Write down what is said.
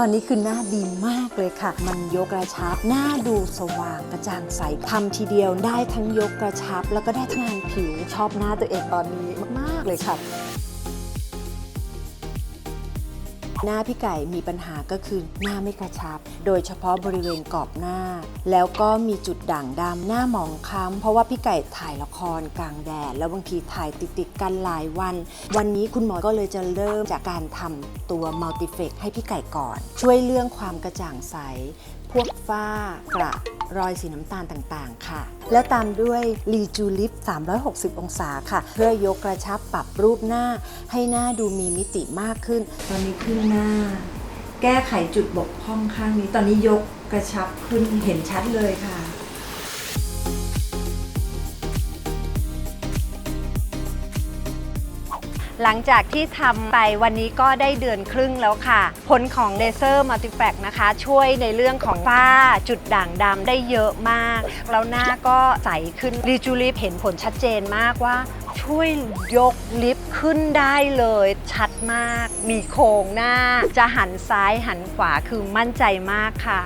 ตอนนี้คือหน้าดีมากเลยค่ะ มันยกกระชับ หน้าดูสว่างกระจ่างใสทำทีเดียวได้ทั้งยกกระชับ แล้วก็ได้ทั้งงานผิวชอบหน้าตัวเองตอนนี้มากๆเลยค่ะ หน้าพี่ไก่มีปัญหาก็คือหน้าไม่กระชับ โดยเฉพาะบริเวณกรอบหน้า แล้วก็มีจุดด่างดำหน้าหมองคล้ำเพราะว่าพี่ไก่ถ่ายละครกลางแดดแล้วบางทีถ่ายติดๆกันหลายวัน วันนี้คุณหมอก็เลยจะเริ่มจากการทำตัวมัลติเฟกให้พี่ไก่ก่อน ช่วยเรื่องความกระจ่างใส พวกฝ้ากระ รอยสีน้ำตาลต่างๆ ค่ะ แล้วตามด้วยรีจูลิป360 องศาค่ะ เพื่อยกกระชับปรับรูปหน้า ให้หน้าดูมีมิติมากขึ้น ตอนนี้ขึ้นหน้า แก้ไขจุดบกพร่องข้างนี้ ตอนนี้ยกกระชับขึ้นเห็นชัดเลยค่ะ หลังจากที่ทำไปวันนี้ก็ได้เดือนครึ่งแล้วค่ะ ผลของเลเซอร์มัลติแฟกนะคะ ช่วยในเรื่องของฝ้าจุดด่างดำได้เยอะมาก แล้วหน้าก็ใสขึ้นรีจูลิปเห็นผลชัดเจนมากว่า ช่วยยกลิฟต์ขึ้นได้เลย ชัดมาก มีโครงหน้า จะหันซ้ายหันขวาคือมั่นใจมากค่ะ